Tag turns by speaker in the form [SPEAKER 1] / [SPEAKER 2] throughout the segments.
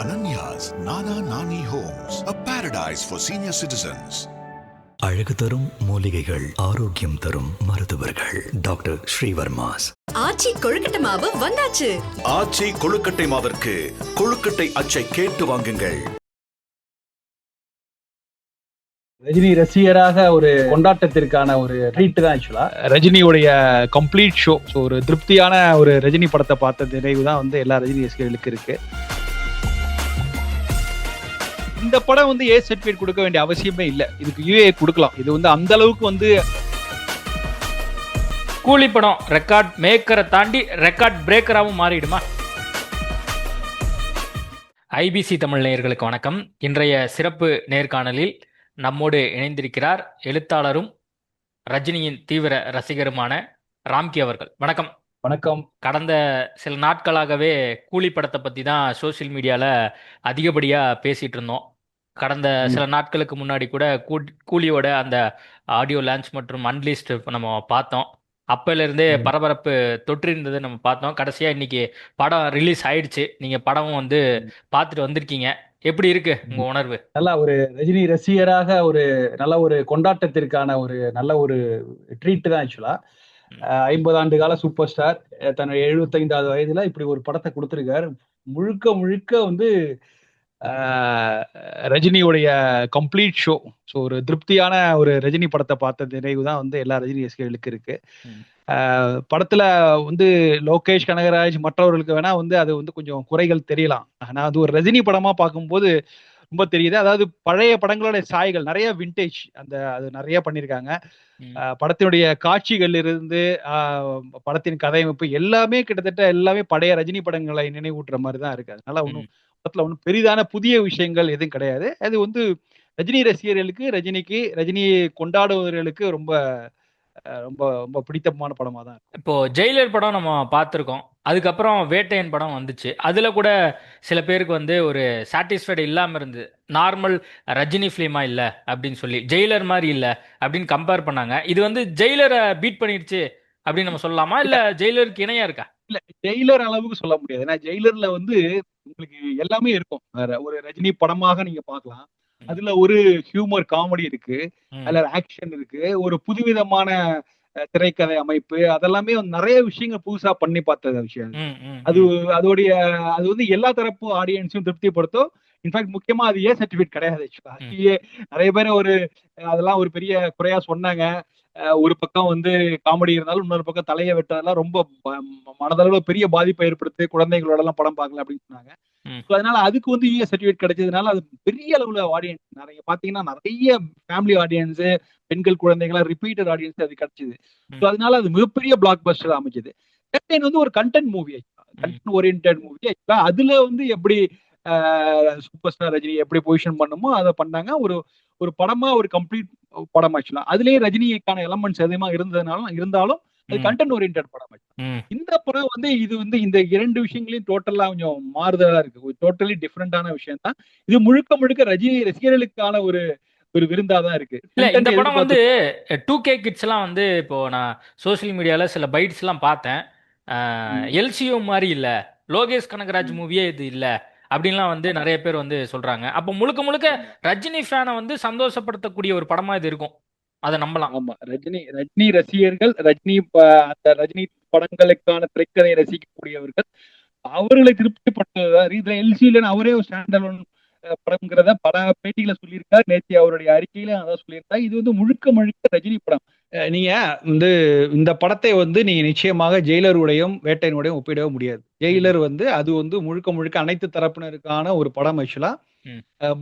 [SPEAKER 1] Ananya's Nana Nani Homes, a paradise for senior citizens.
[SPEAKER 2] அழகு தரும் மூலிகைகள் ஆரோக்கியம் தரும் மருத்துவர்கள். டாக்டர் ஸ்ரீவர்மாஸ்.
[SPEAKER 3] ஆச்சி கொழுக்கட்டை மாவு வந்தாச்சு.
[SPEAKER 4] ஆச்சி கொழுக்கட்டை மாவிற்கு கொழுக்கட்டை அச்சை கேட்டு வாங்குங்கள்.
[SPEAKER 5] ரஜினி ரசிகராக ஒரு கொண்டாட்டத்திற்கான ஒரு ட்ரீட் தான் ஆக்சுவலா ரஜினியுடைய கம்ப்ளீட் ஷோ ஒரு திருப்தியான ஒரு ரஜினி படத்தை பார்த்த நினைவு தான் வந்து எல்லா ரஜினி ரசிகர்களுக்கு இருக்கு. இந்த படம் வந்து ஏ சர்டிஃபிகேட் கொடுக்க வேண்டிய அவசியமே இல்லை. இதுக்கு யூஏ கொடுக்கலாம். இது வந்து அந்த அளவுக்கு வந்து
[SPEAKER 6] கூலி படம் ரெக்கார்ட் மேக்கரை தாண்டி ரெக்கார்ட் பிரேக்கராகவும் மாறிடுமா? ஐபிசி தமிழ் நேயர்களுக்கு வணக்கம். இன்றைய சிறப்பு நேர்காணலில் நம்மோடு இணைந்திருக்கிறார் எழுத்தாளரும் ரஜினியின் தீவிர ரசிகருமான ராம்கி அவர்கள். வணக்கம்.
[SPEAKER 5] வணக்கம்.
[SPEAKER 6] கடந்த சில நாட்களாகவே கூலி படத்தை பற்றி தான் சோஷியல் மீடியாவில் அதிகப்படியாக பேசிகிட்டு இருந்தோம். கடந்த சில நாட்களுக்கு முன்னாடி கூட கூலியோட அந்த ஆடியோ லான்ச் மற்றும் அன்லிஸ்ட் நம்ம பார்த்தோம். அப்பையிலிருந்தே
[SPEAKER 5] ம்.
[SPEAKER 6] பரபரப்பு தொற்றிருந்தது நம்ம பார்த்தோம். கடைசியாக இன்னைக்கு படம் ரிலீஸ் ஆயிடுச்சு. நீங்கள் படம் வந்து பார்த்துட்டு வந்திருக்கீங்க. எப்படி இருக்கு உங்கள் உணர்வு?
[SPEAKER 5] நல்ல ஒரு ரஜினி ரசிகராக ஒரு நல்ல ஒரு கொண்டாட்டத்திற்கான ஒரு நல்ல ஒரு ட்ரீட் தான் ஆக்சுவலா ஐம்பது ஆண்டு கால சூப்பர் ஸ்டார் தன்னுடைய எழுபத்தைந்தாவது வயதுல இப்படி ஒரு படத்தை கொடுத்திருக்காரு. முழுக்க முழுக்க வந்து ரஜினியுடைய கம்ப்ளீட் ஷோ ஸோ ஒரு திருப்தியான ஒரு ரஜினி படத்தை பார்த்த நினைவு தான் வந்து எல்லா ரஜினி ரசிகர்களுக்கு இருக்கு. படத்துல வந்து லோகேஷ் கனகராஜ் மற்றவர்களுக்கு வேணா வந்து அது வந்து கொஞ்சம் குறைகள் தெரியலாம். ஆனா அது ஒரு ரஜினி படமா பார்க்கும்போது ரொம்ப தெரியுது. அதாவது பழைய படங்களோட சாய்கள் நிறைய விண்டேஜ் அந்த அது நிறைய பண்ணியிருக்காங்க. படத்தினுடைய காட்சிகள் இருந்து படத்தின் கதையமைப்பு எல்லாமே கிட்டத்தட்ட எல்லாமே பழைய ரஜினி படங்களை நினைவூட்டுற மாதிரி தான் இருக்கு. அதனால ஒன்றும் படத்துல ஒன்றும் பெரிதான புதிய விஷயங்கள் எதுவும் கிடையாது. அது வந்து ரஜினி ரசிகர்களுக்கு ரஜினிக்கு ரஜினியை கொண்டாடுவர்களுக்கு ரொம்ப ரொம்ப ரொம்ப பிடித்தமான படமா தான்
[SPEAKER 6] இப்போ ஜெயிலர் படம் நம்ம பார்த்துருக்கோம். அதுக்கப்புறம் வேட்டையன் படம் வந்துச்சு. அதுல கூட சில பேருக்கு வந்து ஒரு சாட்டிஸ்ஃபைடு இல்லாம இருந்தது நார்மல் ரஜினி ஃபிலிமா இல்ல? அப்படின்னு சொல்லி ஜெயிலர் மாதிரி இல்ல? அப்படின்னு கம்பேர் பண்ணாங்க. இது வந்து ஜெயிலரை பீட் பண்ணிடுச்சு அப்படின்னு நம்ம சொல்லலாமா? இல்ல. ஜெயிலருக்கு இணையா இருக்கா?
[SPEAKER 5] இல்ல ஜெயிலர் அளவுக்கு சொல்ல முடியாது. ஏன்னா ஜெயிலர்ல வந்து உங்களுக்கு எல்லாமே இருக்கும். ஒரு ரஜினி படமாக நீங்க பார்க்கலாம்.
[SPEAKER 6] ம்.
[SPEAKER 5] அதுல ஒரு ஹியூமர் காமெடி இருக்கு. அதுல ஆக்ஷன் இருக்கு. ஒரு புதுவிதமான திரைக்கதை அமைப்பு. அதெல்லாமே நிறைய விஷயங்கள் புதுசா பண்ணி பார்த்த விஷயம். அது. அதோடைய அது வந்து எல்லா தரப்பு ஆடியன்ஸையும் திருப்திப்படுத்தும். இன்ஃபேக்ட் முக்கியமா அது ஏ சர்டிபிகேட் கிடையாது நிறைய பேர் ஒரு அதெல்லாம் ஒரு பெரிய குறையா சொன்னாங்க. ஒரு பக்கம் வந்து காமெடி இருந்தாலும் இன்னொரு பக்கம் தலையை வெட்டதெல்லாம் ரொம்ப மனதளவுல பெரிய பாதிப்பை ஏற்படுத்தி குழந்தைங்களோட எல்லாம் படம் பார்க்கல அப்படின்னு சொன்னாங்க. So, அதனால அதுக்கு வந்து யூஏ சர்டிபிகேட் கிடைச்சதுனால அது பெரிய அளவுல ஆடியன்ஸ் நிறைய பாத்தீங்கன்னா நிறைய ஃபேமிலி ஆடியன்ஸ் பெண்கள் குழந்தைங்களா ரிப்பீட்டட் ஆடியன்ஸ் அது கிடைச்சது. ஸோ அதனால அது மிகப்பெரிய பிளாக் பஸ்டர் அமைஞ்சது வந்து ஒரு content movie content orient movie அதுல வந்து எப்படி சூப்பர் ஸ்டார் ரஜினி எப்படி பொசிஷன் பண்ணுமோ அதை பண்ணாங்க. ஒரு ஒரு படமா ஒரு கம்ப்ளீட் படம் ஆக்சுவலா அதுலயே ரஜினிக்கான எலமெண்ட்ஸ் அதிகமா இருந்ததுனாலும் இருந்தாலும் அது. கண்டென்ட் ஓரியன்ட் படம். இந்த படம் வந்து இது வந்து இந்த இரண்டு விஷயங்களையும் டோட்டலா கொஞ்சம் மாறுதலா இருக்கு. டோட்டலி டிஃப்ரெண்டான விஷயம் தான். இது முழுக்க முழுக்க ரஜினி ரசிகர்களுக்கான ஒரு ஒரு விருந்தா தான் இருக்கு.
[SPEAKER 6] இல்ல இந்த படம் வந்து டூ கே கிட்ஸ் எல்லாம் வந்து இப்போ நான் சோஷியல் மீடியால சில பைட்ஸ் எல்லாம் பார்த்தேன். எல்சிஓ மாதிரி இல்ல. லோகேஷ் கனகராஜ். மூவியே இது இல்ல. அப்படின்லாம் வந்து நிறைய பேர் வந்து சொல்றாங்க. அப்போ முழுக்க முழுக்க ரஜினி ஃபேனை வந்து சந்தோஷப்படுத்தக்கூடிய ஒரு படமா இது இருக்கும். அதை நம்பலாம்.
[SPEAKER 5] ஆமா. ரஜினி ரஜினி ரசிகர்கள் ரஜினி ப- அந்த ரஜினி படங்களுக்கான திரைக்கதையை ரசிக்கக்கூடியவர்கள் அவர்களை திருப்திப்படுத்துவதா இதுல எல்சியில அவரே ஒரு ஸ்டாண்டலோன் படம்ங்கிறத பல பேட்டிகளை சொல்லியிருக்காரு. நேத்தி அவருடைய அறிக்கையில அதான் சொல்லியிருக்காரு இது வந்து முழுக்க முழுக்க ரஜினி படம். நீங்க வந்து இந்த படத்தை வந்து நீங்க நிச்சயமாக ஜெயிலருடையும் வேட்டையனுடையும் ஒப்பிடவே முடியாது. ஜெயிலர் வந்து அது வந்து முழுக்க முழுக்க அனைத்து தரப்பினருக்கான ஒரு படம் ஆக்சுவலா.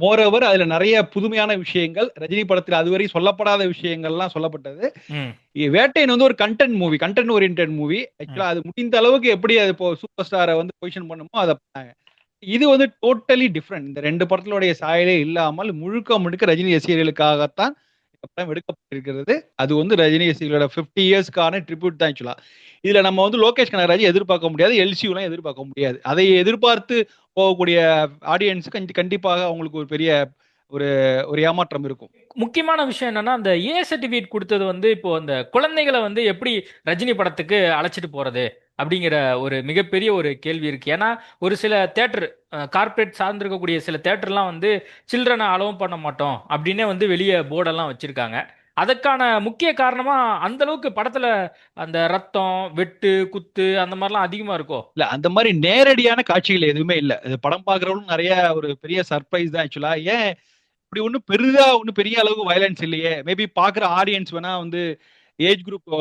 [SPEAKER 5] மோரோவர் அதுல நிறைய புதுமையான விஷயங்கள் ரஜினி படத்தில் அதுவரை சொல்லப்படாத விஷயங்கள்லாம் சொல்லப்பட்டது. வேட்டையன் வந்து ஒரு content movie content orient movie ஆக்சுவலா அது முடிந்த அளவுக்கு எப்படி அது இப்போ சூப்பர் ஸ்டாரை வந்து பொசிஷன் பண்ணுமோ அதை பண்ணாங்க. இது வந்து டோட்டலி டிஃப்ரெண்ட் இந்த ரெண்டு படத்தினுடைய சாயலே இல்லாமல் முழுக்க முழுக்க ரஜினி ரசிகர்களுக்காகத்தான் இந்த படம் எடுக்கப்பட்டிருக்கிறது. அது வந்து ரஜினி ரசிகர்களோட ஃபிஃப்டி இயர்ஸ்க்கான ட்ரிபியூட் தான் ஆக்சுவலா இதுல நம்ம வந்து லோகேஷ் கனகராஜ் எதிர்பார்க்க முடியாது எல்சியூலாம் எதிர்பார்க்க முடியாது. அதை எதிர்பார்த்து போகக்கூடிய ஆடியன்ஸுக்கு கண்டிப்பாக அவங்களுக்கு ஒரு பெரிய
[SPEAKER 7] ஒரு ஒரு ஏமாற்றம் இருக்கும்.
[SPEAKER 6] முக்கியமான விஷயம் என்னன்னா அந்த ஏ சர்டிபிகேட் கொடுத்தது வந்து இப்போ அந்த குழந்தைகளை வந்து எப்படி ரஜினி படத்துக்கு அழைச்சிட்டு போறது? அப்படிங்கிற ஒரு மிகப்பெரிய ஒரு கேள்வி இருக்கு. ஏன்னா ஒரு சில தேட்டர் கார்ப்பரேட் சார்ந்திருக்கக்கூடிய சில தேட்டர்லாம் வந்து சில்ட்ரனை அளவும் பண்ண மாட்டோம் அப்படின்னே வந்து வெளியே போர்டெல்லாம் வச்சிருக்காங்க. அதற்கான முக்கிய காரணமா அந்த அளவுக்கு படத்துல அந்த ரத்தம் வெட்டு குத்து அந்த மாதிரிலாம் அதிகமா இருக்கும்
[SPEAKER 7] இல்ல அந்த மாதிரி நேரடியான காட்சிகள் எதுவுமே இல்ல. படம் பாக்குறவங்களும் நிறைய ஒரு பெரிய சர்ப்ரைஸ் தான் ஆக்சுவலா ஏன் இப்படி ஒன்றும் பெரிதா ஒன்றும் பெரிய அளவுக்கு வயலன்ஸ் இல்லையே. மேபி பாக்குற ஆடியன்ஸ் வேணா வந்து ஏஜ் குரூப்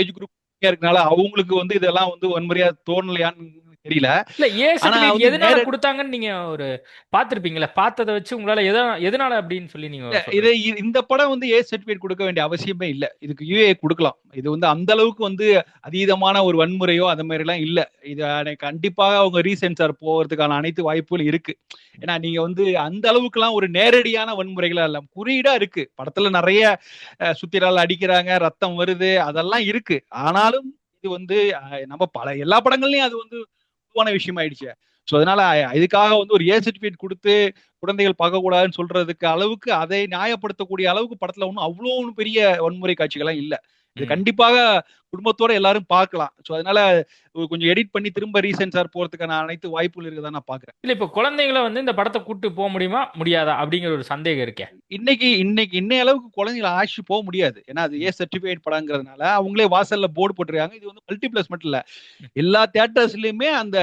[SPEAKER 7] ஏஜ் குரூப் இருக்கனால அவங்களுக்கு வந்து இதெல்லாம் வந்து வன்முறையா தோணலையான்னு தெரியல.
[SPEAKER 6] இல்ல ஏ சர்டிபிகேட் எதனால கொடுத்தாங்கன்னு நீங்க ஒரு பாத்திருப்பீங்களா பார்த்ததை வச்சு உங்களால எத எதனால அப்படின்னு சொல்லி நீங்க?
[SPEAKER 7] இது இந்த படம் வந்து ஏ சர்டிபிகேட் கொடுக்க வேண்டிய அவசியமே இல்ல. இதுக்கு யூஏ கொடுக்கலாம். இது வந்து அந்த அளவுக்கு வந்து அதீதமான ஒரு வன்முறையோ அந்த மாதிரி எல்லாம் இல்ல. இது கண்டிப்பாக அவங்க ரீசென்சார் போறதுக்கான அனைத்து வாய்ப்புகளும் இருக்கு. ஏன்னா நீங்க வந்து அந்த அளவுக்குலாம் ஒரு நேரடியான வன்முறைகளா இல்ல குறியீடா இருக்கு. படத்துல நிறைய சுத்திரால் அடிக்கிறாங்க ரத்தம் வருது அதெல்லாம் இருக்கு. ஆனாலும் இது வந்து நம்ம பல எல்லா படங்கள்லயும் அது வந்து பொதுவான விஷயம் ஆயிடுச்சு ஸோ அதனால இதுக்காக வந்து ஒரு ஏ சர்டிபிகேட் கொடுத்து குழந்தைகள் பார்க்க கூடாதுன்னு சொல்றதுக்கு அளவுக்கு அதை நியாயப்படுத்தக்கூடிய அளவுக்கு படத்துல ஒன்றும் அவ்வளோ பெரிய வன்முறை காட்சிகள்லாம் இல்ல இது. கண்டிப்பாக குடும்பத்தோட எல்லாரும் பார்க்கலாம். ஸோ அதனால கொஞ்சம் எடிட் பண்ணி திரும்ப ரீசென்சார் போறதுக்கான அனைத்து வாய்ப்புகள் இருக்குதான் நான் பாக்குறேன்
[SPEAKER 6] இல்ல இப்போ குழந்தைகளை வந்து இந்த படத்தை கூட்டு போக முடியுமா? முடியாதா? அப்படிங்கிற ஒரு சந்தேகம் இருக்கே.
[SPEAKER 7] இன்னைக்கு இன்னைக்கு இன்னைய அளவுக்கு குழந்தைகளை ஆட்சி போக முடியாது. ஏன்னா அது ஏ சர்டிபிகேட் படங்கிறதுனால அவங்களே வாசல்ல போர்டு போட்டிருக்காங்க. இது வந்து மல்டிபிளஸ் மட்டும் இல்ல. எல்லா தியேட்டர்ஸ்லயுமே அந்த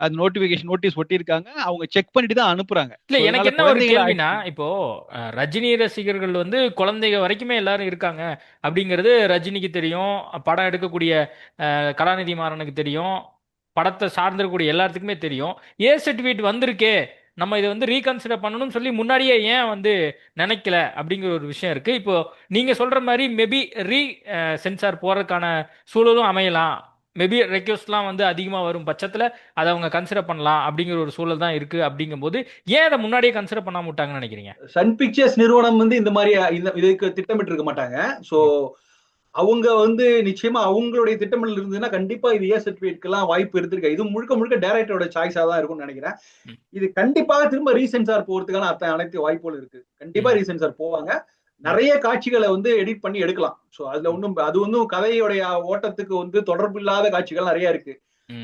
[SPEAKER 7] அந்த நோட்டிபிகேஷன் நோட்டீஸ் ஒட்டியிருக்காங்க. அவங்க செக் பண்ணிட்டு தான் அனுப்புறாங்க.
[SPEAKER 6] இல்ல எனக்கு என்ன ஒரு கேள்வினா இப்போ ரஜினி ரசிகர்கள் வந்து குழந்தைங்க வரைக்குமே எல்லாரும் இருக்காங்க. அப்படிங்கிறது ரஜினிக்கு தெரியும் படம் எடுக்கக்கூடிய கலாநிதி மாறனுக்கு தெரியும். படத்தை சார்ந்திருக்கக்கூடிய எல்லாத்துக்குமே தெரியும். ஏ சர்டிஃபிகேட் வந்திருக்கே. நம்ம இதை வந்து ரீகன்சிடர் பண்ணணும்னு சொல்லி முன்னாடியே ஏன் வந்து நினைக்கல அப்படிங்கிற ஒரு விஷயம் இருக்கு. இப்போ நீங்க சொல்ற மாதிரி மேபி ரீ சென்சார் போறதுக்கான சூழலும் அமையலாம். மேபி ரெக்வஸ்ட்லாம் வந்து அதிகமாக வரும் பட்சத்தில் அதை அவங்க கன்சிடர் பண்ணலாம் அப்படிங்கிற ஒரு சூழல் தான் இருக்கு அப்படிங்கும்போது ஏன் அதை முன்னாடியே கன்சிடர் பண்ணாம விட்டாங்கன்னு நினைக்கிறீங்க?
[SPEAKER 5] சன் பிக்சர்ஸ் நிறுவனம் வந்து இந்த மாதிரி இந்த இதுக்கு திட்டமிட்டு இருக்க மாட்டாங்க சோ அவங்க வந்து நிச்சயமா அவங்களுடைய திட்டமிடல் இருந்ததுன்னா கண்டிப்பா இது ஏ சர்டிபிகேட்க்கெல்லாம் வாய்ப்பு இருந்திருக்கு. இது முழுக்க முழுக்க டைரக்டரோட சாய்ஸா தான் இருக்கும்னு நினைக்கிறேன். இது கண்டிப்பாக திரும்ப ரீசென்சார் போறதுக்கான அத்த அனைத்து வாய்ப்புகள் இருக்கு. கண்டிப்பா. ரீசென்சார் போவாங்க. நிறைய காட்சிகளை வந்து எடிட் பண்ணி எடுக்கலாம். சோ அதுல ஒன்றும் அது ஒன்றும் கதையோடைய ஓட்டத்துக்கு வந்து தொடர்பு இல்லாத காட்சிகள் நிறைய இருக்கு.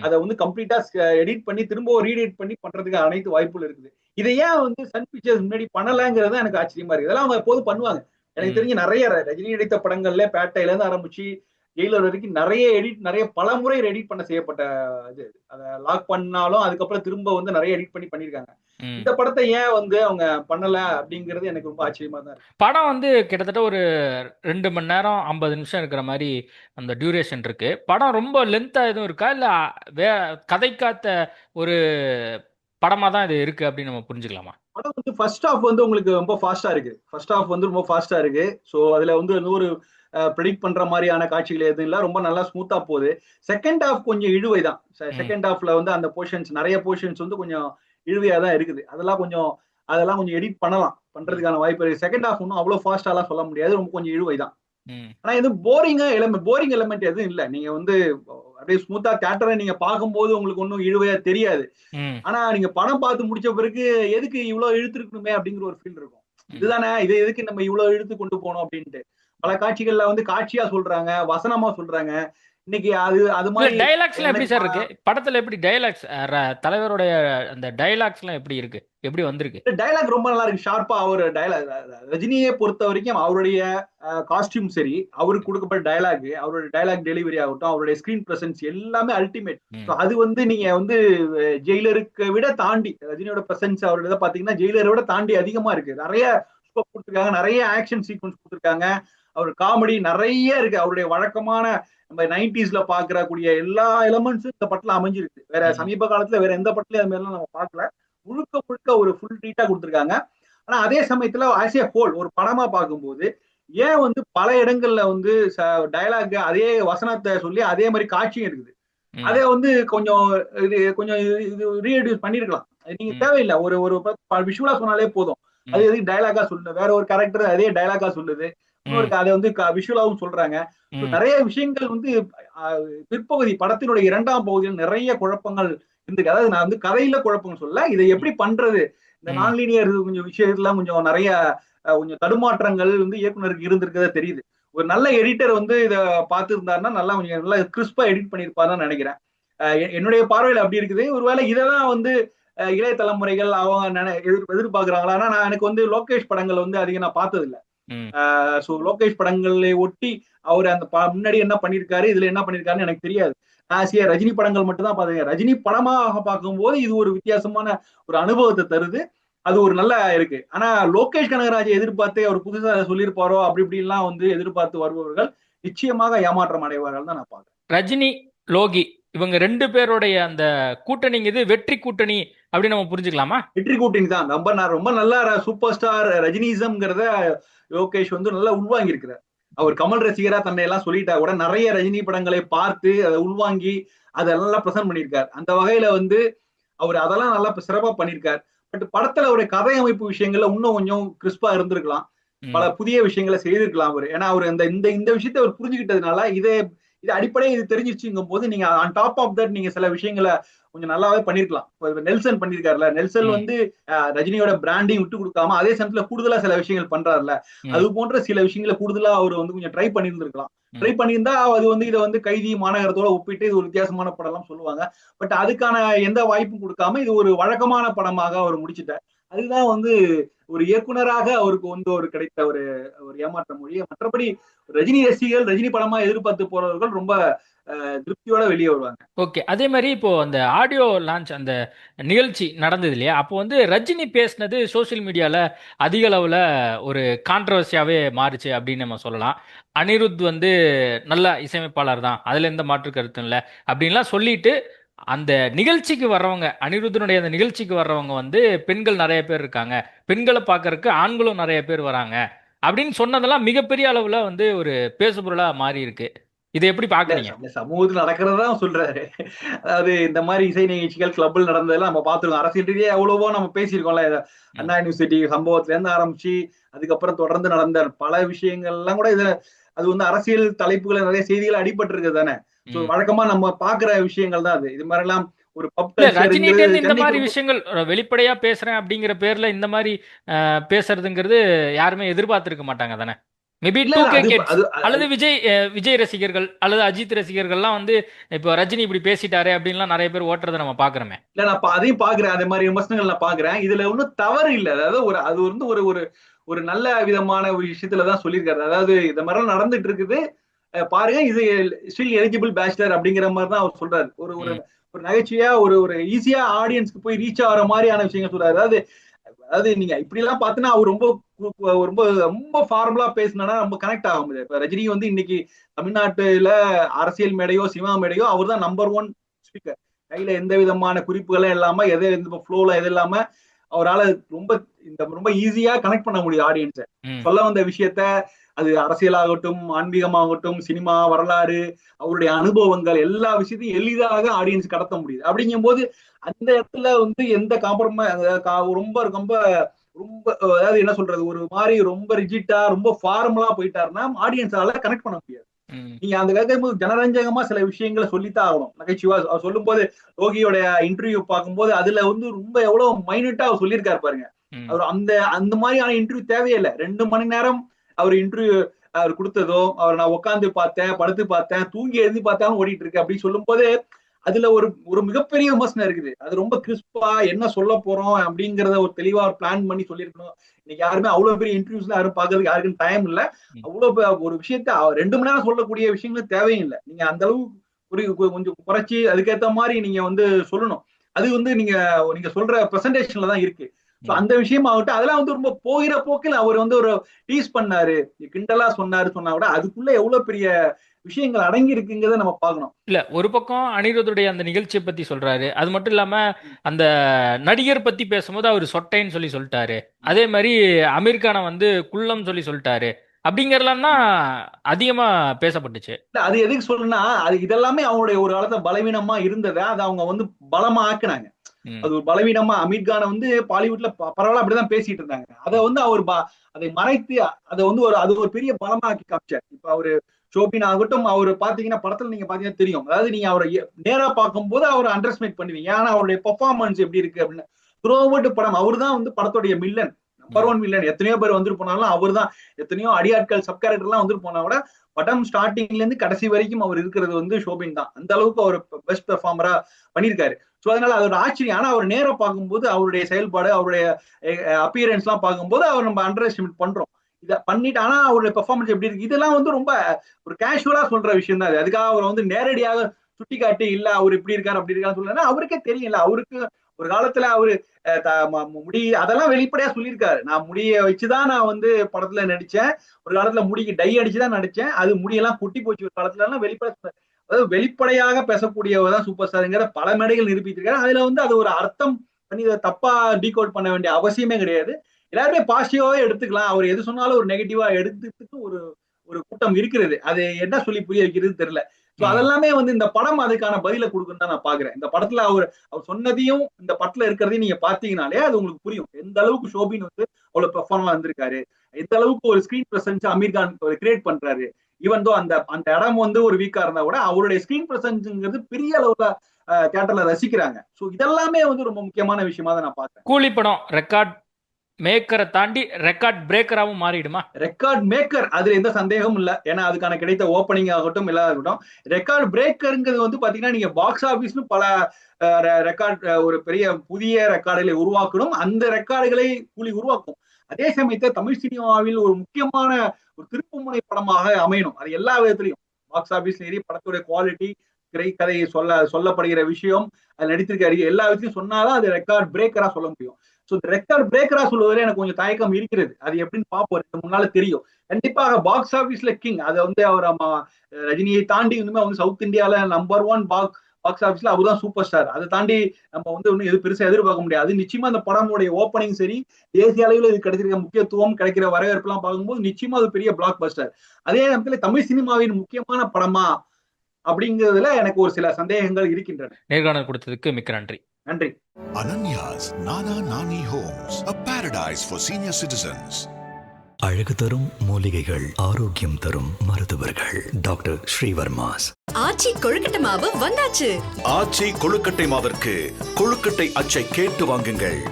[SPEAKER 5] அதை வந்து கம்ப்ளீட்டா எடிட் பண்ணி திரும்ப ரீஎடிட் பண்ணி பண்றதுக்கு அனைத்து வாய்ப்புகள் இருக்குது. இதை ஏன் வந்து சன் பிக்சர்ஸ் முன்னாடி பண்ணலங்கிறது எனக்கு ஆச்சரியமா இருக்கு. இதெல்லாம் அவங்க எப்போதும் பண்ணுவாங்க. எனக்கு. தெரிஞ்சு நிறைய ரஜினி நடித்த படங்கள்ல பேட்டையில இருந்து ஆரம்பிச்சு ஜெயிலர் வரைக்கும் நிறைய எடிட் நிறைய பல முறை எடிட் பண்ண செய்யப்பட்ட இது. அதை லாக் பண்ணாலும் அதுக்கப்புறம் திரும்ப வந்து நிறைய எடிட் பண்ணி பண்ணிருக்காங்க. இந்த படத்தை ஏன் வந்து அவங்க பண்ணல அப்படிங்கிறது எனக்கு ரொம்ப ஆச்சரியமா தான் இருக்கு.
[SPEAKER 6] படம் வந்து கிட்டத்தட்ட ஒரு ரெண்டு மணி நேரம் ஐம்பது நிமிஷம் இருக்கிற மாதிரி அந்த டியூரேஷன் இருக்கு. படம் ரொம்ப லென்த்தா எதுவும் இருக்கா? இல்ல வே கதைக்காத்த ஒரு படமா தான் இது இருக்கு அப்படின்னு நம்ம புரிஞ்சுக்கலாமா?
[SPEAKER 5] படம் வந்து ஃபர்ஸ்ட் ஹாஃப் வந்து உங்களுக்கு ரொம்ப ஃபாஸ்டா இருக்கு. ஃபர்ஸ்ட் ஹாஃப் வந்து ரொம்ப ஃபாஸ்டா இருக்கு. ஸோ அதுல வந்து நூறு ப்ரெடிக்ட் பண்ற மாதிரியான காட்சிகள் எதுவும் இல்லை. ரொம்ப நல்லா ஸ்மூத்தா போகுது. செகண்ட் ஹாஃப் கொஞ்சம் இழுவை தான். செகண்ட் ஹாஃப்ல வந்து அந்த போர்ஷன்ஸ் நிறைய போர்ஷன்ஸ் வந்து கொஞ்சம் இழுவையா தான் இருக்குது. அதெல்லாம் கொஞ்சம் அதெல்லாம் கொஞ்சம் எடிட் பண்ணலாம். பண்றதுக்கான வாய்ப்பு இருக்கு. செகண்ட் ஹாஃப் ஒன்றும் அவ்வளோ ஃபாஸ்டாலாம் சொல்ல முடியாது. ரொம்ப கொஞ்சம் இழுவை தான். ஆனா இது போரிங்கா எலமெண்ட் போரிங் எலமெண்ட் எதுவும் இல்லை. நீங்க வந்து அப்படியே ஸ்மூத்தா தேட்டரை நீங்க பார்க்கும்போது உங்களுக்கு ஒன்றும் இழுவையா தெரியாது. ஆனா நீங்க படம் பார்த்து முடிச்ச பிறகு எதுக்கு இவ்வளவு இழுத்துருக்கணுமே அப்படிங்கிற ஒரு ஃபீல் இருக்கும். இதுதானே? இது எதுக்கு நம்ம இவ்வளவு இழுத்து கொண்டு போனோம் அப்படின்ட்டு. பல காட்சிகள்ல வந்து காட்சியா சொல்றாங்க வசனமா சொல்றாங்க. இன்னைக்கு அது அது மாதிரி
[SPEAKER 6] டைலாக்ஸ்லாம் எப்படி சார் இருக்கு? படத்துல எப்படி டைலாக்ஸ் தலைவருடைய அந்த டைலாக்ஸ்லாம் எப்படி இருக்கு? எப்படி வந்திருக்கு?
[SPEAKER 5] டைலாக் ரொம்ப நல்லா இருக்கு. ஷார்ப்பா அவர் டைலாக் ரஜினியை பொறுத்த வரைக்கும் அவருடைய காஸ்டியூம் சரி அவருக்கு கொடுக்கப்பட்ட டைலாக் அவருடைய டைலாக் டெலிவரி ஆகட்டும் அவருடைய ஸ்கிரீன் பிரசன்ஸ் எல்லாமே அல்டிமேட். அது வந்து நீங்க வந்து ஜெயிலருக்கு விட தாண்டி ரஜினியோட பிரசன்ஸ் அவரோட பாத்தீங்கன்னா ஜெயிலரை விட தாண்டி அதிகமா இருக்கு. நிறைய கொடுத்திருக்காங்க நிறைய ஆக்ஷன் சீக்வன்ஸ் கொடுத்திருக்காங்க. அவர் காமெடி நிறைய இருக்கு. அவருடைய வழக்கமான நம்ம நைன்டிஸ்ல பாக்குற கூடிய எல்லா எலமெண்ட்ஸும் இந்த படத்துல அமைஞ்சிருக்கு. வேற. சமீப காலத்துல வேற எந்த படத்துலயும் அது மாதிரிலாம் நம்ம பார்க்கல. முழுக்க முழுக்க ஒரு ஃபுல் ட்ரீட்டா கொடுத்திருக்காங்க. ஆனா அதே சமயத்துல ஆஸ் ஏ ஹோல் ஒரு படமா பார்க்கும்போது ஏன் வந்து பல இடங்கள்ல வந்து டயலாக் அதே வசனத்தை சொல்லி அதே மாதிரி காட்சியும் இருக்குது. அதே வந்து கொஞ்சம் இது கொஞ்சம் இது- ரீஎடியூஸ் பண்ணிருக்கலாம். நீங்க. தேவையில்லை. ஒரு ஒரு விஷுவலா சொன்னாலே போதும். அது. எதுக்கு டயலாகா சொல்லுது? வேற ஒரு கேரக்டர் அதே டயலாகா சொல்லுது. இன்னொரு அதை வந்து விஷுவலாவும் சொல்றாங்க. நிறைய விஷயங்கள் வந்து பிற்பகுதி படத்தினுடைய இரண்டாம் பகுதியில் நிறைய குழப்பங்கள் இருக்கு அதாவது நான் வந்து கதையில குழப்பம் சொல்ல இதை எப்படி பண்றது? இந்த. நான் லீனியர் கொஞ்சம் விஷயத்துல கொஞ்சம் நிறைய கொஞ்சம் தடுமாற்றங்கள் வந்து இயக்குனருக்கு இருந்திருக்கதா தெரியுது. ஒரு நல்ல எடிட்டர் வந்து இதை பார்த்துருந்தாருன்னா நல்லா கொஞ்சம் நல்லா கிறிஸ்பா எடிட் பண்ணியிருப்பாருன்னு நினைக்கிறேன். என்னுடைய பார்வையில் அப்படி இருக்குது. ஒருவேளை இதெல்லாம் வந்து இளைய தலைமுறைகள் அவங்க எதிர் எதிர்பார்க்குறாங்களா? ஆனா நான் எனக்கு வந்து லோகேஷ் படங்கள் வந்து அதிகம் நான் பார்த்ததில்ல. ஸோ லோகேஷ் படங்களை ஒட்டி அவர் அந்த முன்னாடி என்ன பண்ணியிருக்காரு இதுல என்ன பண்ணியிருக்காருன்னு எனக்கு தெரியாது. ஆசிய ரஜினி படங்கள் மட்டும் தான் பார்த்தேன் ரஜினி படமாக பார்க்கும்போது இது ஒரு வித்தியாசமான ஒரு அனுபவத்தை தருது. அது ஒரு நல்லா இருக்கு. ஆனா லோகேஷ் கனகராஜை எதிர்பார்த்து அவர் புதுசா சொல்லியிருப்பாரோ அப்படி இப்படிலாம் வந்து எதிர்பார்த்து வருபவர்கள் நிச்சயமாக ஏமாற்றம் அடைவார்கள் தான் நான் பார்க்கிறேன்.
[SPEAKER 6] ரஜினி லோகி இவங்க ரெண்டு பேருடைய அந்த கூட்டணிங்கிறது வெற்றி கூட்டணி அப்படின்னு நம்ம புரிஞ்சுக்கலாமா?
[SPEAKER 5] வெற்றி கூட்டணி தான். ரொம்ப ரொம்ப நல்லா சூப்பர் ஸ்டார் ரஜினிசம்ங்கிறத லோகேஷ் வந்து நல்லா உள்வாங்கி இருக்கிறார் அவர் கமல் ரசிகரா தன்னை எல்லாம் சொல்லிட்டா கூட நிறைய ரஜினி படங்களை பார்த்து அதை உள்வாங்கி அதை நல்லா பிரசன்ட் பண்ணியிருக்கார். அந்த வகையில வந்து அவர் அதெல்லாம் நல்லா சிறப்பா பண்ணியிருக்கார். பட் படத்துல அவருடைய கதை அமைப்பு விஷயங்கள்ல இன்னும் கொஞ்சம் கிறிஸ்பா இருந்திருக்கலாம். பல புதிய விஷயங்களை செய்திருக்கலாம் அவர். ஏன்னா அவர் இந்த இந்த இந்த விஷயத்தை அவர் புரிஞ்சுக்கிட்டதுனால இதை இது அடிப்படையே இது தெரிஞ்சிச்சுங்கும் போது நீங்க ஆன் டாப் ஆஃப் தட் நீங்க சில விஷயங்களை கொஞ்சம் நல்லாவே பண்ணிருக்கலாம் இப்போ நெல்சன் பண்ணிருக்காருல நெல்சன். வந்து ரஜினியோட பிராண்டிங் விட்டு கொடுக்காம அதே சமயத்துல கூடுதலா சில விஷயங்கள் பண்றாருல. அது போன்ற சில விஷயங்களை கூடுதலா அவர் வந்து கொஞ்சம் ட்ரை பண்ணியிருந்திருக்கலாம். ட்ரை பண்ணியிருந்தா அது வந்து இதை வந்து கைதி மாநகரத்தோட ஒப்பிட்டு இது ஒரு வித்தியாசமான படம்லாம் சொல்லுவாங்க பட் அதுக்கான எந்த வாய்ப்பும் கொடுக்காம இது ஒரு வழக்கமான படமாக அவர் முடிச்சிட்டார் அதுதான் வந்து ஒரு இயக்குனராக அவருக்கு வந்து ஒரு கிடைத்த ஒரு ஒரு ஏமாற்ற மொழியை. மற்றபடி ரஜினி ரசிகர்கள் ரஜினி படமா எதிர்பார்த்து போறவர்கள் ரொம்ப திருப்தியோட வெளியே வருவாங்க.
[SPEAKER 6] ஓகே. அதே மாதிரி இப்போ அந்த ஆடியோ லான்ச் அந்த நிகழ்ச்சி நடந்தது இல்லையா? அப்போ வந்து ரஜினி பேசினது சோஷியல் மீடியால அதிக அளவுல ஒரு கான்ட்ரவர்சியாவே மாறுச்சு அப்படின்னு நம்ம சொல்லலாம். அனிருத் வந்து நல்ல இசையமைப்பாளர் தான். அதில் எந்த மாற்று கருத்தும் இல்லை. அப்படின்லாம் சொல்லிட்டு அந்த நிகழ்ச்சிக்கு வர்றவங்க அனிருத்தனுடைய அந்த நிகழ்ச்சிக்கு வர்றவங்க வந்து பெண்கள் நிறைய பேர் இருக்காங்க. பெண்களை பார்க்கறதுக்கு ஆண்களும் நிறைய பேர் வராங்க. அப்படின்னு சொன்னதெல்லாம் மிகப்பெரிய அளவில் வந்து ஒரு பேசுபொருளாக மாறி இருக்கு இதை எப்படி பார்க்குறீங்க?
[SPEAKER 5] இந்த சமூகத்துல நடக்கிறதா சொல்றாரு. அதாவது இந்த மாதிரி இசை நிகழ்ச்சிகள் கிளப்பில் நடந்ததெல்லாம் நம்ம பார்த்துருக்கோம். அரசியல் ரீதியா எவ்வளவோ நம்ம பேசியிருக்கோம்ல. இத அண்ணா யூனிவர்சிட்டி சம்பவத்துல இருந்து ஆரம்பிச்சு அதுக்கப்புறம் தொடர்ந்து நடந்த பல விஷயங்கள் எல்லாம் கூட இதுல அது வந்து அரசியல் தலைப்புகளை நிறைய செய்திகள் அடிபட்டு இருக்குது தானே. வழக்கமா நம்ம பாக்குற விஷயங்கள் தான் அது. இது மாதிரி எல்லாம் ஒரு
[SPEAKER 6] ரஜினிகிட்ட இந்த மாதிரி விஷயங்கள் வெளிப்படையா பேசுறேன் அப்படிங்கிற பேர்ல இந்த மாதிரி பேசுறதுங்கிறது யாருமே எதிர்பார்த்திருக்க மாட்டாங்க தானே? மேபி டூ கே கிட்ஸ் அல்லது விஜய் விஜய் ரசிகர்கள் அல்லது அஜித் ரசிகர்கள்லாம் வந்து இப்போ ரஜினி இப்படி பேசிட்டாரு அப்படின்லாம் நிறைய பேர் ஓட்டுறதை நம்ம பாக்குறோமே
[SPEAKER 5] இல்ல நான் அதையும் பாக்குறேன் அதே மாதிரி விமர்சனங்கள் நான் பாக்குறேன் இதுல ஒன்றும் தவறு இல்ல. அதாவது ஒரு அது வந்து ஒரு ஒரு ஒரு நல்ல விதமான ஒரு விஷயத்துலதான் சொல்லியிருக்காரு. அதாவது இந்த மாதிரி நடந்துட்டு இருக்குது. பாருங்க இது ஸ்டில் எலிஜிபிள் பேச்சுலர் அப்படிங்கிற மாதிரி தான் அவர் சொல்றாரு. ஒரு ஒரு. ஒரு நகைச்சுவையா ஒரு ஒரு ஈஸியா ஆடியன்ஸ்க்கு போய் ரீச் ஆகிற மாதிரியான விஷயங்கள் சொல்றாரு. அதாவது அதாவது நீங்க இப்படி எல்லாம் பார்த்தீங்கன்னா அவர் ரொம்ப ரொம்ப ரொம்ப ஃபார்முலா பேசினா ரொம்ப கனெக்ட் ஆக முடியாது. இப்ப ரஜினி வந்து இன்னைக்கு தமிழ்நாட்டுல அரசியல் மேடையோ சினிமா மேடையோ அவர் தான் நம்பர் ஒன் ஸ்பீக்கர் கையில எந்த விதமான குறிப்புகளும் இல்லாம எதை எந்த ஃப்ளோல எது இல்லாம அவரால ரொம்ப இந்த ரொம்ப ஈஸியா கனெக்ட் பண்ண முடியும் ஆடியன்ஸை. சொல்ல வந்த விஷயத்த அது அரசியலாகட்டும் ஆன்மீகமாகட்டும் சினிமா வரலாறு அவருடைய அனுபவங்கள் எல்லா விஷயத்தையும் எளிதாக ஆடியன்ஸ் கடத்த முடியுது அப்படிங்கும்போது அந்த இடத்துல வந்து எந்த காம்ப்ரமை ரொம்ப ரொம்ப ரொம்ப அதாவது என்ன சொல்றது ஒரு மாதிரி ரொம்ப ரிஜிட்டா ரொம்ப ஃபார்மலா போயிட்டாருன்னா ஆடியன்ஸால கனெக்ட் பண்ண முடியாது. நீங்க அந்த கேட்கும்போது ஜனரஞ்சகமா சில விஷயங்களை சொல்லித்தான் ஆகணும். நகைச்சுவா அவர் சொல்லும் போது யோகியோட இன்டர்வியூ பார்க்கும்போது அதுல வந்து ரொம்ப எவ்வளவு மைனூட்டா அவர் சொல்லியிருக்காரு பாருங்க. அவர் அந்த அந்த மாதிரியான இன்டர்வியூ தேவையில்லை ரெண்டு மணி நேரம் அவர் இன்டர்வியூ அவர் கொடுத்ததோ அவர் நான் உட்காந்து பார்த்தேன் படுத்து பார்த்தேன் தூங்கி எழுதி பார்த்தாலும் ஓடிட்டு இருக்கு அப்படின்னு சொல்லும் போது அதுல ஒரு ஒரு மிகப்பெரிய விமர்சனம் இருக்குது. அது ரொம்ப கிறிஸ்பா என்ன சொல்ல போறோம் அப்படிங்கறத ஒரு தெளிவா ஒரு பிளான் பண்ணி சொல்லியிருக்கணும். இன்னைக்கு யாருமே அவ்வளவு பெரிய இன்டர்வியூஸ்ல யாரும் பாக்குறதுக்கு யாருக்கும் டைம் இல்ல. அவ்வளவு ஒரு விஷயத்த ரெண்டு மணி நேரம் சொல்லக்கூடிய விஷயங்கள் தேவையில்லை நீங்க அந்த அளவு ஒரு கொஞ்சம் குறைச்சி அதுக்கேத்த மாதிரி நீங்க வந்து சொல்லணும். அது வந்து நீங்க நீங்க சொல்ற பிரசன்டேஷன்ல தான் இருக்கு. அந்த விஷயம் ஆகட்டும். அதெல்லாம் வந்து ரொம்ப போகிற போக்கில் அவர் வந்து ஒரு டீஸ் பண்ணாரு. கிண்டலா சொன்னாரு சொன்னா கூட அதுக்குள்ள எவ்வளவு பெரிய விஷயங்கள் அடங்கி இருக்குங்கிறத நம்ம பார்க்கணும்.
[SPEAKER 6] இல்ல ஒரு பக்கம் அனிருத்துடைய அந்த நிகழ்ச்சியை பத்தி சொல்றாரு. அது மட்டும் இல்லாம அந்த நடிகர் பத்தி பேசும்போது அவர் சொட்டைன்னு சொல்லி சொல்லிட்டாரு. அதே மாதிரி அமீர் கானை வந்து குள்ளம் சொல்லி சொல்லிட்டாரு. அப்படிங்கறதெல்லாம் தான் அதிகமா பேசப்பட்டுச்சு.
[SPEAKER 5] இல்ல, அது எதுக்கு சொல்றேன்னா அது இதெல்லாமே அவங்களுடைய ஒரு காலத்துல பலவீனமா இருந்ததை அதை அவங்க வந்து பலமா ஆக்குனாங்க. அது ஒரு பலவீனமா அமீர் கானை வந்து பாலிவுட்ல பரவாயில்ல அப்படிதான் பேசிட்டு இருந்தாங்க. அதை வந்து அவர் அதை மறைத்து அதை வந்து ஒரு அது ஒரு பெரிய பலமா ஆக்கி காமிச்சார். இப்ப அவரு ஷோபின் ஆகட்டும் அவர் பாத்தீங்கன்னா படத்துல நீங்க பாத்தீங்கன்னா தெரியும். அதாவது நீங்க அவரை நேரா பார்க்கும்போது அவரை அண்டர்ஸ்மேட் பண்ணுவீங்க. ஏன்னா அவருடைய பெர்ஃபார்மன்ஸ் எப்படி இருக்கு அப்படின்னு. த்ரோவர்ட் படம் அவர் தான் வந்து படத்துடைய மில்லன் நம்பர் ஒன் மில்லன் எத்தனையோ பேர் வந்துட்டு போனாலும் அவர் தான் எத்தனையோ அடியாட்கள் சப் கேரக்டர்லாம் வந்துட்டு போனா கூட படம் ஸ்டார்டிங்ல இருந்து கடைசி வரைக்கும் அவர் இருக்கிறது வந்து ஷோபின் தான். அந்த அளவுக்கு அவர் பெஸ்ட் பெர்ஃபார்மரா பண்ணியிருக்காரு. ஸோ அதனால அது ஒரு ஆச்சரியம். ஆனா அவர் நேரம் பார்க்கும்போது அவருடைய செயல்பாடு அவருடைய அப்பியரன்ஸ் எல்லாம் பார்க்கும்போது அவர் நம்ம அண்டர் எஸ்டிமேட் பண்றோம். இதை பண்ணிட்டு ஆனா அவருடைய பெர்ஃபார்மன்ஸ் எப்படி இருக்கு? இதெல்லாம் வந்து ரொம்ப ஒரு கேஷுவலா சொல்ற விஷயம் தான் அது. அதுக்காக அவர் வந்து நேரடியாக சுட்டி காட்டி இல்ல அவர் இப்படி இருக்காரு அப்படி இருக்காரு சொல்லலன்னா அவருக்கே தெரியல அவருக்கு ஒரு காலத்துல அவரு முடி அதெல்லாம் வெளிப்படையா சொல்லியிருக்காரு. நான் முடிய வச்சுதான் நான் வந்து படத்துல நடிச்சேன். ஒரு காலத்துல முடிக்கு டை அடிச்சுதான் நடிச்சேன். அது முடியெல்லாம் குட்டி போச்சு ஒரு காலத்துல எல்லாம் வெளிப்படை அதாவது வெளிப்படையாக பேசக்கூடியவர் தான் சூப்பர் ஸ்டாருங்கிற பல மேடைகள் நிரூபித்திருக்காரு அதுல வந்து அது ஒரு அர்த்தம் பண்ணி இதை தப்பா டீகோட் பண்ண வேண்டிய அவசியமே கிடையாது. எல்லாருமே பாசிட்டிவாவே எடுத்துக்கலாம். அவர் எது சொன்னாலும் ஒரு நெகட்டிவா எடுத்துட்டு ஒரு ஒரு கூட்டம் இருக்கிறது. அது என்ன சொல்லி புரிய வைக்கிறது தெரியல. சோ அதெல்லாமே வந்து இந்த படம் அதுக்கான பதில கொடுக்குன்னு தான் நான் பாக்குறேன் இந்த படத்துல அவர் அவர் சொன்னதையும் இந்த படத்துல இருக்கிறதையும் நீங்க பாத்தீங்கனாலே அது உங்களுக்கு புரியும். எந்த அளவுக்கு ஷோபின் வந்து அவ்வளவு பெர்ஃபார்மா வந்திருக்காரு எந்த அளவுக்கு ஒரு screen presence Aamir Khan create பண்றாரு ஈவன் தோ அந்த அந்த இடம் வந்து ஒரு வீக்கா இருந்தா கூட அவருடைய ஸ்கிரீன் பிரசன்ஸ்ங்கிறது பெரிய அளவுல தியேட்டர்ல ரசிக்கிறாங்க. சோ இதெல்லாமே வந்து ரொம்ப முக்கியமான விஷயமா தான் நான் பாக்குறேன்
[SPEAKER 6] கூலி படம் ரெக்கார்ட் மேக்கரை தாண்டி ரெக்கார்ட் பிரேக்கராகவும் மாறிடுமா?
[SPEAKER 5] ரெக்கார்ட் மேக்கர் அதுல எந்த சந்தேகமும் இல்ல. ஏன்னா அதுக்கான கிடைத்த ஓப்பனிங் ஆகட்டும் எல்லாம் இருக்கட்டும். ரெக்கார்ட் பிரேக்கருங்கிறது வந்து பாத்தீங்கன்னா நீங்க பாக்ஸ் ஆபீஸ்னு பல ரெக்கார்ட் ஒரு பெரிய புதிய ரெக்கார்டுகளை உருவாக்கணும். அந்த ரெக்கார்டுகளை கூலி உருவாக்கும். அதே சமயத்துல தமிழ் சினிமாவில் ஒரு முக்கியமான ஒரு திருப்புமுனை படமாக அமையணும். அது எல்லா விதத்திலையும். பாக்ஸ் ஆபீஸ் சரி படத்துடைய குவாலிட்டி திரைக்கதை சொல்ல சொல்லப்படுகிற விஷயம் அது நடித்திருக்க எல்லா விஷயம் சொன்னாதான் அது ரெக்கார்ட் பிரேக்கரா சொல்ல முடியும். ஸோ ரெக்கார்ட் பிரேக்கரா சொல்லுவதில் எனக்கு கொஞ்சம் தயக்கம் இருக்கிறது. அது எப்படின்னு பார்ப்போம். ரெண்டு மூணு தெரியும். கண்டிப்பாக பாக்ஸ் ஆபீஸ்ல கிங் அது வந்து அவர் ரஜினியை தாண்டி இன்னுமே வந்து சவுத் இந்தியால நம்பர் ஒன் பாக்ஸ் பாக்ஸ் ஆபீஸ்ல அவர்தான் சூப்பர் ஸ்டார் அதை தாண்டி நம்ம வந்து ஒன்றும் எது பெருசா எதிர்பார்க்க முடியாது. நிச்சயமா அந்த படமுடைய ஓப்பனிங் சரி தேசிய அளவில் இது கிடைச்சிருக்க முக்கியத்துவம் கிடைக்கிற வரவேற்பெல்லாம் பார்க்கும்போது நிச்சயமா அது பெரிய பிளாக் பஸ்டர் அதே நேரத்துல தமிழ் சினிமாவின் முக்கியமான படமா அப்படிங்கிறதுல எனக்கு ஒரு சில சந்தேகங்கள் இருக்கின்றன.
[SPEAKER 6] நேர்காணல் கொடுத்ததுக்கு மிக்க நன்றி.
[SPEAKER 5] நன்றி.
[SPEAKER 1] Ananya's Nana Nani Homes, a paradise for senior citizens.
[SPEAKER 2] அழகு தரும் மூலிகைகள் ஆரோக்கியம் தரும் மருத்துவர்கள். டாக்டர் ஸ்ரீவர்மாஸ்.
[SPEAKER 3] ஆச்சி கொழுக்கட்டை மாவு வந்தாச்சு.
[SPEAKER 4] ஆச்சி கொழுக்கட்டை மாவிற்கு கொழுக்கட்டை அச்சை கேட்டு வாங்குங்கள்.